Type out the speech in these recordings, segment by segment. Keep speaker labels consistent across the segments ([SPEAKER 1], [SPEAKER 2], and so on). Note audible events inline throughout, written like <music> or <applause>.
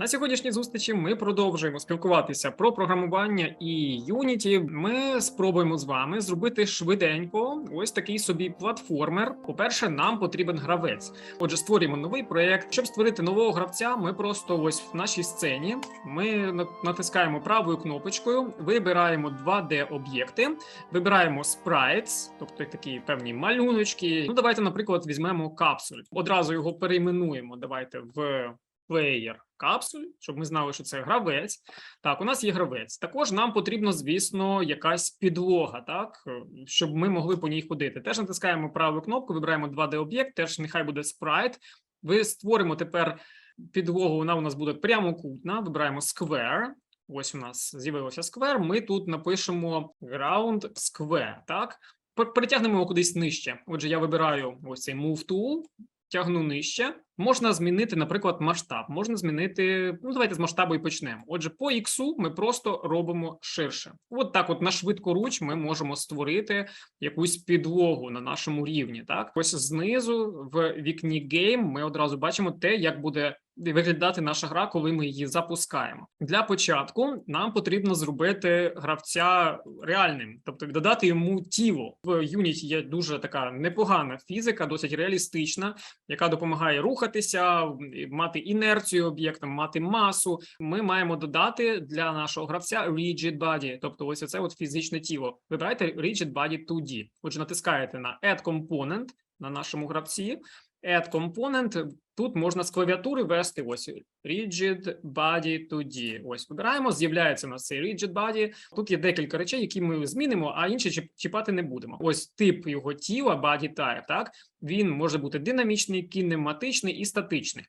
[SPEAKER 1] На сьогоднішній зустрічі ми продовжуємо спілкуватися про програмування і Unity. Ми спробуємо з вами зробити швиденько ось такий собі платформер. По-перше, нам потрібен гравець. Отже, створюємо новий проект. Щоб створити нового гравця, ми просто ось в нашій сцені. Ми натискаємо правою кнопочкою, вибираємо 2D об'єкти, вибираємо sprites, тобто такі певні малюночки. Ну, давайте, наприклад, візьмемо капсуль. Одразу його перейменуємо. Давайте в player капсуль, щоб ми знали, що це гравець. Так, у нас є гравець. Також нам потрібно, звісно, якась підлога, так, щоб ми могли по ній ходити. Теж натискаємо праву кнопку, вибираємо 2D об'єкт, теж нехай буде спрайт. Ви створимо тепер підлогу, вона у нас буде прямокутна. Вибираємо square. Ось у нас з'явилося square. Ми тут напишемо ground square, так? Пер- Перетягнемо його кудись нижче. Отже, я вибираю ось цей move tool, тягну нижче. Можна змінити, наприклад, масштаб. Можна змінити. Ну, давайте з масштабу і почнемо. Отже, по X ми просто робимо ширше. От так, от на швидкоруч, ми можемо створити якусь підлогу на нашому рівні. Так, ось знизу в вікні гейм ми одразу бачимо те, як буде виглядати наша гра, коли ми її запускаємо. Для початку нам потрібно зробити гравця реальним, тобто додати йому тіло. В Unity є дуже така непогана фізика, досить реалістична, яка допомагає рухатися, мати інерцію об'єктом, мати масу. Ми маємо додати для нашого гравця rigid body, тобто ось це от фізичне тіло. Вибирайте rigid body 2D. Отже, натискаєте на Add Component на нашому гравці. Add Component. Тут можна з клавіатури ввести ось Rigid Body 2D. Ось вибираємо, з'являється у нас цей Rigid Body. Тут є декілька речей, які ми змінимо, а інші чіп- чіпати не будемо. Ось тип його тіла, body type, так? Він може бути динамічний, кінематичний і статичний.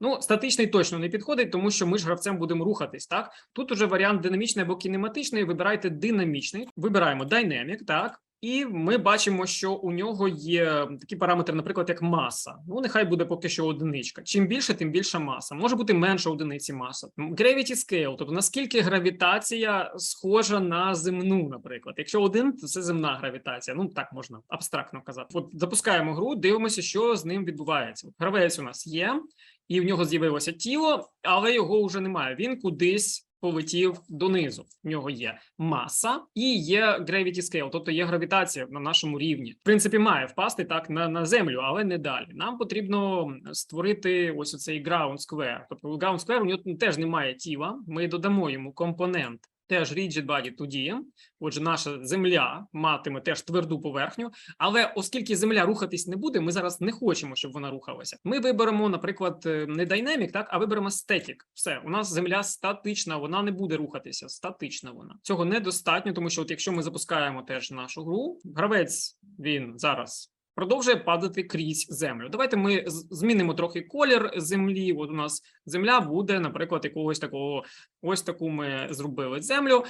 [SPEAKER 1] Ну, статичний точно не підходить, тому що ми ж гравцем будемо рухатись, так? Тут уже варіант динамічний або кінематичний. Вибирайте динамічний. Вибираємо Dynamic, так? І ми бачимо, що у нього є такі параметри, наприклад, як маса. Ну, нехай буде поки що одиничка. Чим більше, тим більша маса. Може бути менша одиниці маса. Gravity scale, тобто наскільки гравітація схожа на земну, наприклад. Якщо один, то це земна гравітація. Ну так можна абстрактно казати. От запускаємо гру, дивимося, що з ним відбувається. Гравець у нас є, і в нього з'явилося тіло, але його вже немає. Він кудись. Полетів донизу. В нього є маса і є gravity scale, тобто є гравітація на нашому рівні. В принципі, має впасти так на, на землю, але не далі. Нам потрібно створити ось оцей ground square. Тобто ground square у нього теж немає тіла. Ми додамо йому компонент. Теж rigid body 2D. Отже, наша земля матиме теж тверду поверхню. Але оскільки земля рухатись не буде, ми зараз не хочемо, щоб вона рухалася. Ми виберемо, наприклад, е, не dynamic, так, а виберемо static. Все, у нас земля статична, вона не буде рухатися. Статична вона. Цього недостатньо, тому що, от якщо ми запускаємо теж нашу гру, гравець він зараз. Продовжує падати крізь землю. Давайте ми змінимо трохи колір землі. От у нас земля буде, наприклад, якогось такого. Ось таку ми зробили землю.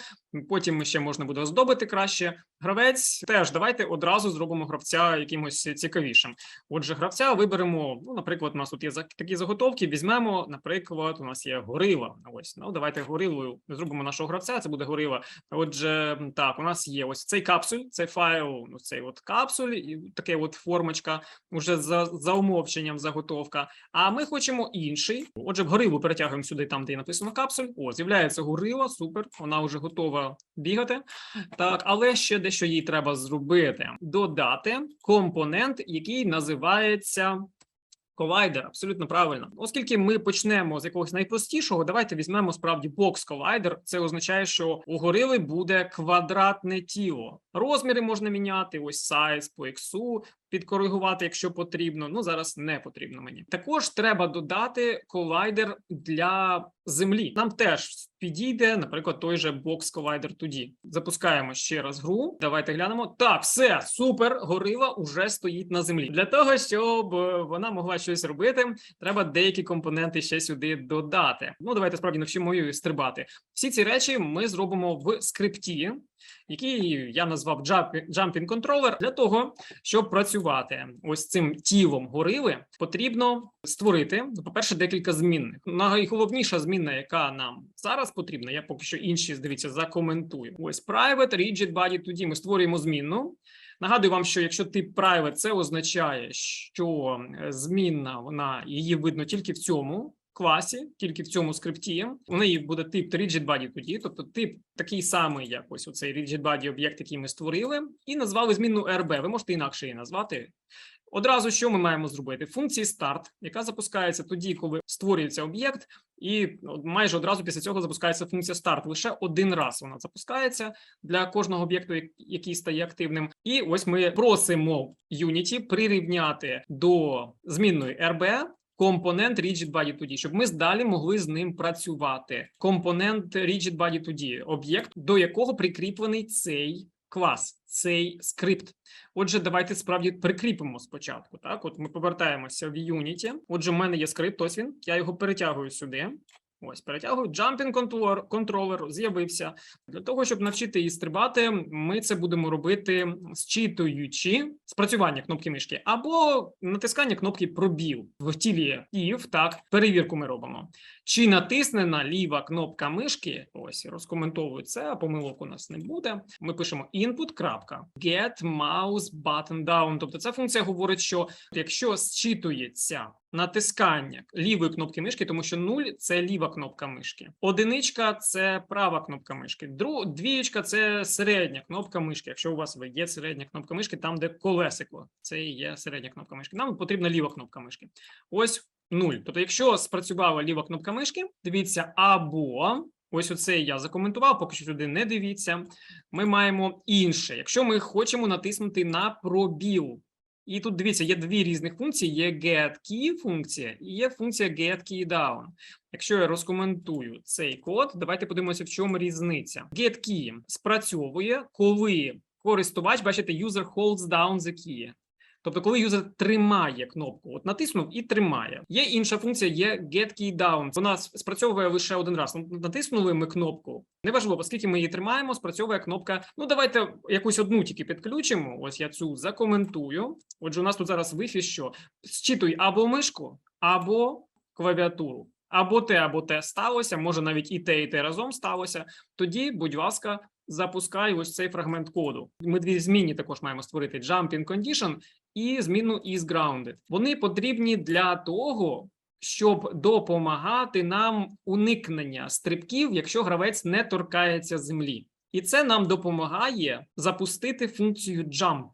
[SPEAKER 1] Потім ще можна буде оздобити краще. Гравець теж давайте одразу зробимо гравця якимось цікавішим. Отже, гравця виберемо. Ну, наприклад, у нас тут є такі заготовки. Візьмемо, наприклад, у нас є горила. Ось ну давайте горилою зробимо нашого гравця. Це буде горила. Отже, так, у нас є ось цей капсуль, цей файл, ну цей от капсуль, і таке от формочка, уже за, за умовченням заготовка. А ми хочемо інший. Отже, горилу перетягуємо сюди, там, де написано капсуль. О, з'являється горила, супер, вона вже готова бігати. Так, але ще дещо їй треба зробити: додати компонент, який називається. Колайдер, абсолютно правильно. Оскільки ми почнемо з якогось найпростішого, давайте візьмемо справді бокс колайдер. Це означає, що у горили буде квадратне тіло. Розміри можна міняти, ось сайз по іксу, підкоригувати, якщо потрібно. Ну зараз не потрібно мені. Також треба додати колайдер для землі. Нам теж підійде, наприклад, той же бокс колайдер тоді. Запускаємо ще раз гру. Давайте глянемо. Так, все супер. Горила уже стоїть на землі. Для того щоб вона могла щось робити, треба деякі компоненти ще сюди додати. Ну давайте справді навчимо її стрибати. Всі ці речі ми зробимо в скрипті. Який я назвав Jumping Controller, для того, щоб працювати ось цим тілом горили, потрібно створити, ну, по-перше, декілька змінних. Найголовніша змінна, яка нам зараз потрібна, я поки що інші, дивіться, закоментую. Ось Private Rigid Body 2D. Ми створюємо змінну. Нагадую вам, що якщо тип private, це означає, що змінна вона її видно тільки в цьому класі, тільки в цьому скрипті. У неї буде тип RigidBody тоді, тобто тип такий самий, як ось оцей RigidBody об'єкт, який ми створили, і назвали змінну RB. Ви можете інакше її назвати. Одразу що ми маємо зробити? Функції start, яка запускається тоді, коли створюється об'єкт, і майже одразу після цього запускається функція start. Лише один раз вона запускається для кожного об'єкту, який стає активним. І ось ми просимо Unity прирівняти до змінної RB компонент RigidBody 2D, щоб ми далі могли з ним працювати. Компонент RigidBody 2D, об'єкт, до якого прикріплений цей клас, цей скрипт. Отже, давайте справді прикріпимо спочатку. Так, от ми повертаємося в Unity. Отже, в мене є скрипт, ось він. Я його перетягую сюди. Ось перетягую. Jumping controller, controller з'явився. Для того, щоб навчити її стрибати, ми це будемо робити зчитуючи спрацювання кнопки мишки або натискання кнопки пробіл в тілі if, так, перевірку ми робимо. Чи натиснена ліва кнопка мишки? Ось розкоментовую це, а помилок у нас не буде. Ми пишемо input. get mouse button down. Тобто ця функція говорить, що якщо зчитується натискання лівої кнопки мишки, тому що 0 – це ліва кнопка мишки. Одиничка це права кнопка мишки. Дру, двієчка це середня кнопка мишки. Якщо у вас є середня кнопка мишки, там де колесико, це і є середня кнопка мишки. Нам потрібна ліва кнопка мишки. Ось 0. Тобто, якщо спрацювала ліва кнопка мишки, дивіться або. Ось оце я закоментував, поки що сюди не дивіться. Ми маємо інше. Якщо ми хочемо натиснути на пробіл, і тут дивіться, є дві різних функції: є getKey функція і є функція getKeyDown. Якщо я розкоментую цей код, давайте подивимося, в чому різниця. GetKey спрацьовує, коли користувач, бачите, user holds down the key. Тобто, коли юзер тримає кнопку, от натиснув і тримає. Є інша функція, є get key down. Вона спрацьовує лише один раз. Ну, Натиснули ми кнопку. Неважливо, оскільки ми її тримаємо, спрацьовує кнопка. Ну, давайте якусь одну тільки підключимо. Ось я цю закоментую. Отже, у нас тут зараз вифі, що зчитуй або мишку, або клавіатуру. Або те, або те сталося, може навіть і те, і те разом сталося. Тоді, будь ласка, запускай ось цей фрагмент коду. Ми дві змінні також маємо створити jumping condition і зміну is grounded. Вони потрібні для того, щоб допомагати нам уникнення стрибків, якщо гравець не торкається землі. І це нам допомагає запустити функцію jump.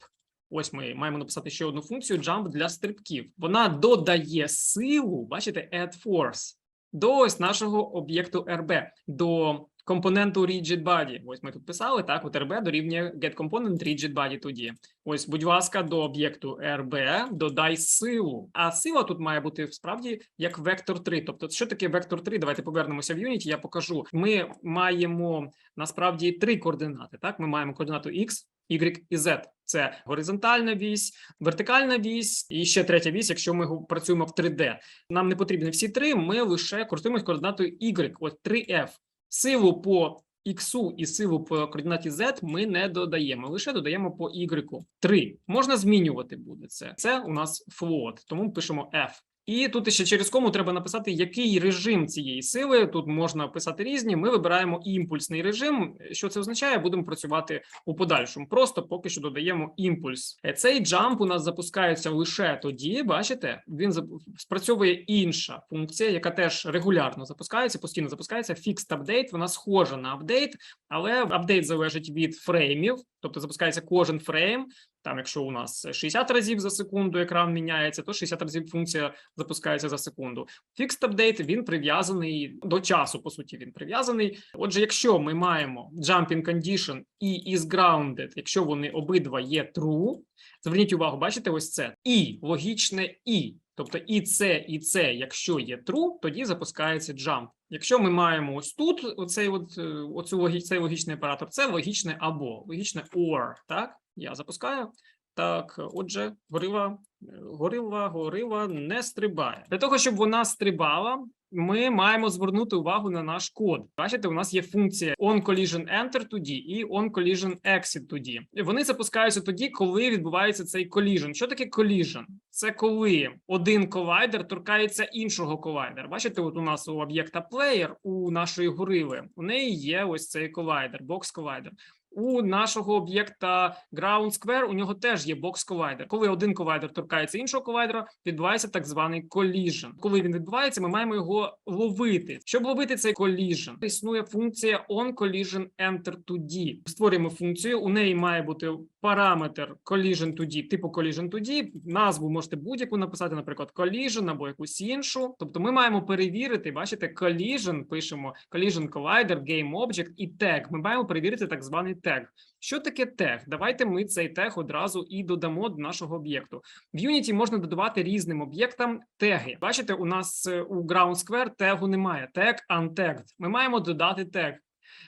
[SPEAKER 1] Ось ми маємо написати ще одну функцію jump для стрибків. Вона додає силу, бачите, add force, до ось нашого об'єкту RB, до компоненту RigidBody. Ось ми тут писали, так, от RB дорівнює getComponent RigidBody 2D. Ось, будь ласка, до об'єкту RB додай силу. А сила тут має бути справді як вектор 3. Тобто, що таке вектор 3? Давайте повернемося в Unity, я покажу. Ми маємо насправді три координати. Так, ми маємо координату X, Y і Z. Це горизонтальна вісь, вертикальна вісь і ще третя вісь, якщо ми працюємо в 3D. Нам не потрібні всі три, ми лише користуємося координатою Y, от 3F. Силу по X і силу по координаті Z ми не додаємо, лише додаємо по Y. 3. Можна змінювати буде це. Це у нас float, тому пишемо F. І тут ще через кому треба написати, який режим цієї сили. Тут можна писати різні. Ми вибираємо імпульсний режим. Що це означає? Будемо працювати у подальшому. Просто поки що додаємо імпульс. Е, Цей джамп у нас запускається лише тоді. Бачите, він спрацьовує інша функція, яка теж регулярно запускається, постійно запускається. Fixed update, Вона схожа на апдейт, але апдейт залежить від фреймів, тобто запускається кожен фрейм. Там, якщо у нас 60 разів за секунду екран міняється, то 60 разів функція запускається за секунду. Fixed update, він прив'язаний до часу. По суті, він прив'язаний. Отже, якщо ми маємо jumping condition і is grounded, якщо вони обидва є true, зверніть увагу, бачите, ось це і логічне і. Тобто і це, і це, якщо є true, тоді запускається jump. Якщо ми маємо ось тут оцей от, е, оцю логі, логічний оператор, це логічне або, логічне or, так? Я запускаю. Так, отже, горила, горила, горила не стрибає. Для того, щоб вона стрибала, ми маємо звернути увагу на наш код. Бачите, у нас є функція onCollision Enter 2D і onCollision Exit 2D. Вони запускаються тоді, коли відбувається цей collision. Що таке collision? Це коли один колайдер торкається іншого колайдера. Бачите, от у нас у об'єкта player, у нашої горили, у неї є ось цей колайдер, бокс колайдер. У нашого об'єкта Ground Square у нього теж є бокс колайдер. Коли один колайдер торкається іншого колайдера, відбувається так званий collision. Коли він відбувається, ми маємо його ловити. Щоб ловити цей collision, існує функція on collision enter to D. Створюємо функцію. У неї має бути параметр collision to D, типу collision to D. Назву можете будь-яку написати, наприклад, collision або якусь іншу. Тобто, ми маємо перевірити. Бачите, collision, пишемо collision collider, game object і тег. Ми маємо перевірити так званий тег. Що таке тег? Давайте ми цей тег одразу і додамо до нашого об'єкту. В Unity можна додавати різним об'єктам теги. Бачите, у нас е, у Ground Square тегу немає. Тег untagged. Ми маємо додати тег.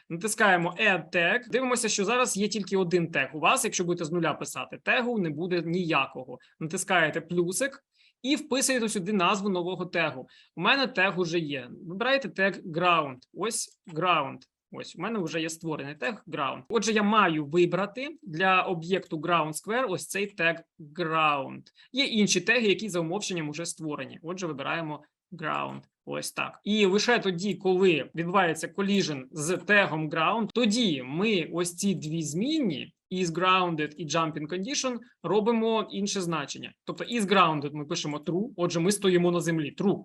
[SPEAKER 1] Натискаємо Add tag. Дивимося, що зараз є тільки один тег. У вас, якщо будете з нуля писати, тегу не буде ніякого. Натискаєте плюсик і вписуєте сюди назву нового тегу. У мене тег уже є. Вибираєте тег ground. Ось ground. Ось у мене вже є створений тег ground. Отже, я маю вибрати для об'єкту ground square ось цей тег ground. Є інші теги, які за умовченням вже створені. Отже, вибираємо ground. Ось так. І лише тоді, коли відбувається collision з тегом ground, тоді ми ось ці дві змінні is grounded і jumping condition робимо інше значення. Тобто is grounded ми пишемо true, отже, ми стоїмо на землі true.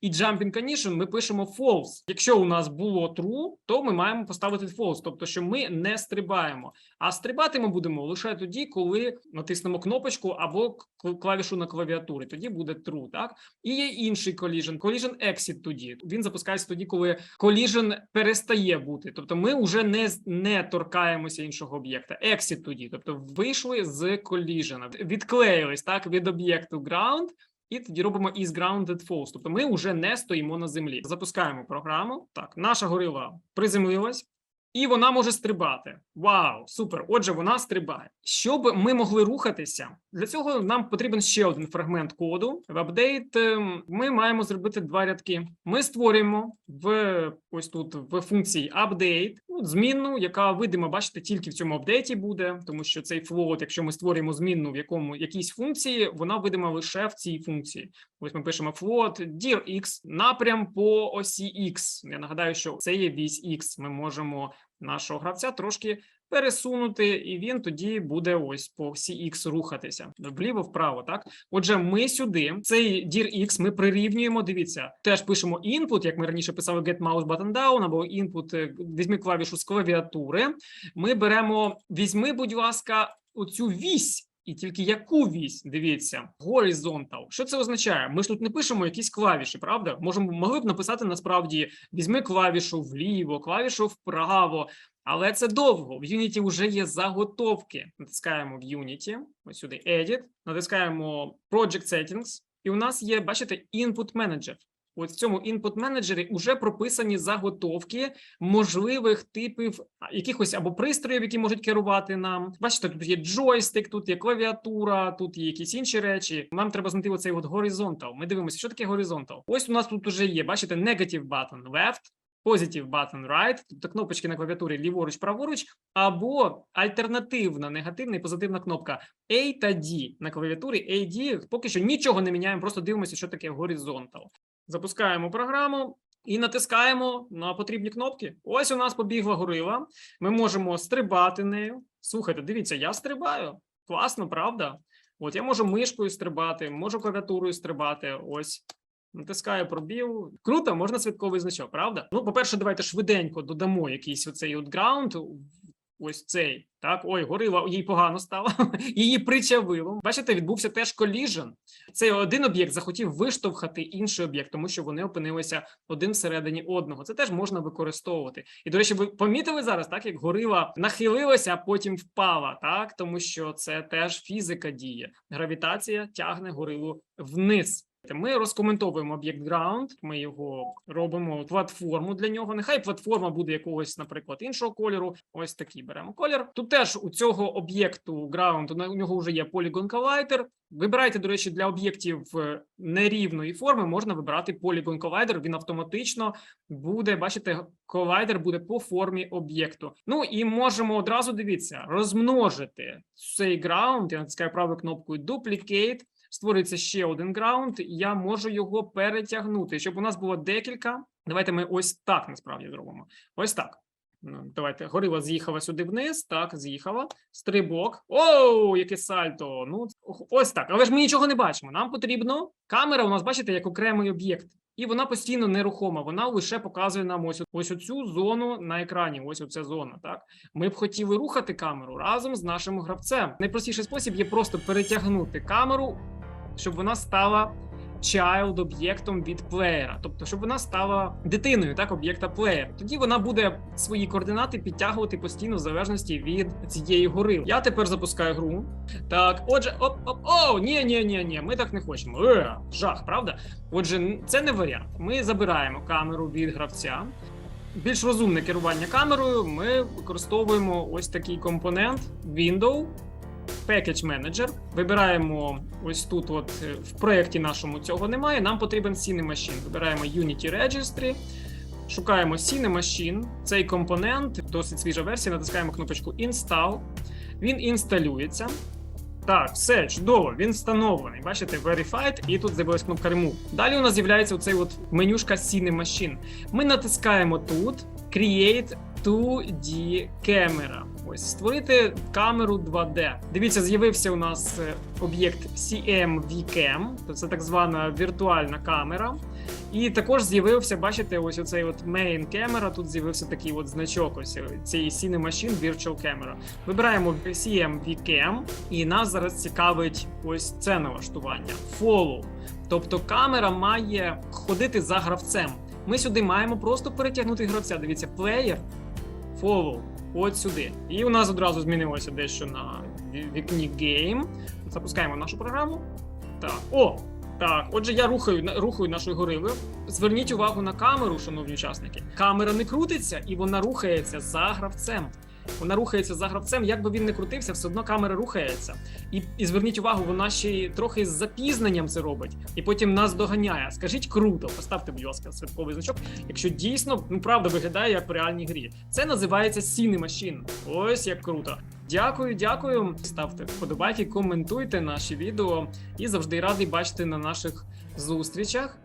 [SPEAKER 1] І jumping condition ми пишемо false. Якщо у нас було true, то ми маємо поставити false, тобто, що ми не стрибаємо. А стрибати ми будемо лише тоді, коли натиснемо кнопочку або клавішу на клавіатурі. Тоді буде true, так? І є інший collision, collision exit тоді. Він запускається тоді, коли collision перестає бути. Тобто ми вже не, не торкаємося іншого об'єкта. Exit тоді, тобто вийшли з collision, відклеїлись так від об'єкту ground, і тоді робимо is grounded false. Тобто ми вже не стоїмо на землі. Запускаємо програму. Так, наша горила приземлилась. І вона може стрибати. Вау, супер! Отже, вона стрибає. Щоб ми могли рухатися, для цього нам потрібен ще один фрагмент коду. В апдейт ем, ми маємо зробити два рядки. Ми створюємо в ось тут в функції update ну, змінну, яка видима, бачите, тільки в цьому апдейті буде, тому що цей float, якщо ми створюємо змінну в якому якійсь функції, вона видима лише в цій функції. Ось ми пишемо float dir x напрям по осі x. Я нагадаю, що це є вісь x. Ми можемо нашого гравця трошки пересунути, і він тоді буде ось по всі X рухатися вліво, вправо. Так, отже, ми сюди цей dir X ми прирівнюємо. Дивіться, теж пишемо input, як ми раніше писали get mouse button down, або input, е, візьми клавішу з клавіатури. Ми беремо, візьми, будь ласка, оцю вісь. І тільки яку вісь, дивіться, horizontal. Що це означає? Ми ж тут не пишемо якісь клавіші, правда? Можемо могли б написати насправді візьми клавішу вліво, клавішу вправо, але це довго. В Unity вже є заготовки. Натискаємо в Unity, ось сюди Edit, натискаємо Project Settings, і у нас є, бачите, Input Manager. От в цьому інпут менеджері вже прописані заготовки можливих типів якихось або пристроїв, які можуть керувати нам. Бачите, тут є джойстик, тут є клавіатура, тут є якісь інші речі. Нам треба знайти оцей от horizontal. Ми дивимося, що таке horizontal. Ось у нас тут уже є. Бачите, negative button left, positive button right, тобто кнопочки на клавіатурі ліворуч, праворуч, або альтернативна негативна і позитивна кнопка A та D на клавіатурі A, D. Поки що нічого не міняємо, просто дивимося, що таке horizontal. Запускаємо програму і натискаємо на потрібні кнопки. Ось у нас побігла горила. Ми можемо стрибати нею. Слухайте, дивіться, я стрибаю. Класно, правда? От я можу мишкою стрибати, можу клавіатурою стрибати. Ось. Натискаю пробіл. Круто, можна святковий значок, правда? Ну, по-перше, давайте швиденько додамо якийсь оцей от граунд. Ось цей. Так, ой, горила, їй погано стало. <laughs> Її причавило. Бачите, відбувся теж коліжен. Цей один об'єкт захотів виштовхати інший об'єкт, тому що вони опинилися один всередині одного. Це теж можна використовувати. І до речі, ви помітили зараз, так як горила нахилилася, а потім впала, так тому що це теж фізика діє. Гравітація тягне горилу вниз. Ми розкоментовуємо об'єкт ground, ми його робимо платформу для нього. Нехай платформа буде якогось, наприклад, іншого кольору. Ось такий беремо колір. Тут теж у цього об'єкту ground, у нього вже є Polygon Collider. Вибирайте, до речі, для об'єктів е, нерівної форми можна вибирати Polygon Collider, Він автоматично буде, бачите, колайдер буде по формі об'єкту. Ну і можемо одразу дивіться, розмножити цей ground. Я натискаю правою кнопкою Duplicate. Створюється ще один граунд, і я можу його перетягнути, щоб у нас було декілька. Давайте ми ось так насправді зробимо. Ось так. Ну, давайте, горила з'їхала сюди вниз. Так, з'їхала. Стрибок. Оу, яке сальто. Ну, ось так. Але ж ми нічого не бачимо. Нам потрібно. Камера у нас, бачите, як окремий об'єкт. І вона постійно нерухома. Вона лише показує нам ось, ось оцю зону на екрані. Ось оця зона. Так ми б хотіли рухати камеру разом з нашим гравцем. Найпростіший спосіб є просто перетягнути камеру, щоб вона стала child об'єктом від плеєра, тобто, щоб вона стала дитиною, так, об'єкта плеєра. Тоді вона буде свої координати підтягувати постійно в залежності від цієї гори. Я тепер запускаю гру. Так, отже, оп, оп, о, ні, ні, ні, ні, ми так не хочемо. Е, жах, правда? Отже, це не варіант. Ми забираємо камеру від гравця. Більш розумне керування камерою. Ми використовуємо ось такий компонент Window Package Manager. Вибираємо ось тут, от е, в проєкті нашому цього немає. Нам потрібен Cinemachine. Вибираємо Unity Registry. Шукаємо Cinemachine. Цей компонент, досить свіжа версія, натискаємо кнопочку Install. Він інсталюється. Так, все чудово, він встановлений. Бачите, Verified, і тут з'явилась кнопка Remove. Далі у нас з'являється оцей от менюшка Cinemachine. Ми натискаємо тут Create 2D Camera. Ось створити камеру 2D. Дивіться, з'явився у нас е, об'єкт CMVCam, це так звана віртуальна камера. І також з'явився, бачите, ось оцей от main camera, Тут з'явився такий от значок. Ось е, цієї Cinemachine Virtual Camera. Вибираємо CMVCam, і нас зараз цікавить ось це налаштування. Follow. Тобто камера має ходити за гравцем. Ми сюди маємо просто перетягнути гравця. Дивіться, player, follow, от сюди. І у нас одразу змінилося дещо на вікні Game. Запускаємо нашу програму. Так, о! Так, отже, я рухаю рухаю нашою горилою. Зверніть увагу на камеру, шановні учасники. Камера не крутиться і вона рухається за гравцем. Вона рухається за гравцем, як би він не крутився, все одно камера рухається. І, і зверніть увагу, вона ще й трохи з запізненням це робить, і потім нас доганяє. Скажіть круто, поставте, будь ласка, святковий значок, якщо дійсно ну правда виглядає як в реальній грі. Це називається Cinemachine. Ось як круто. Дякую, дякую. Ставте вподобайки, коментуйте наші відео і завжди радий бачити на наших зустрічах.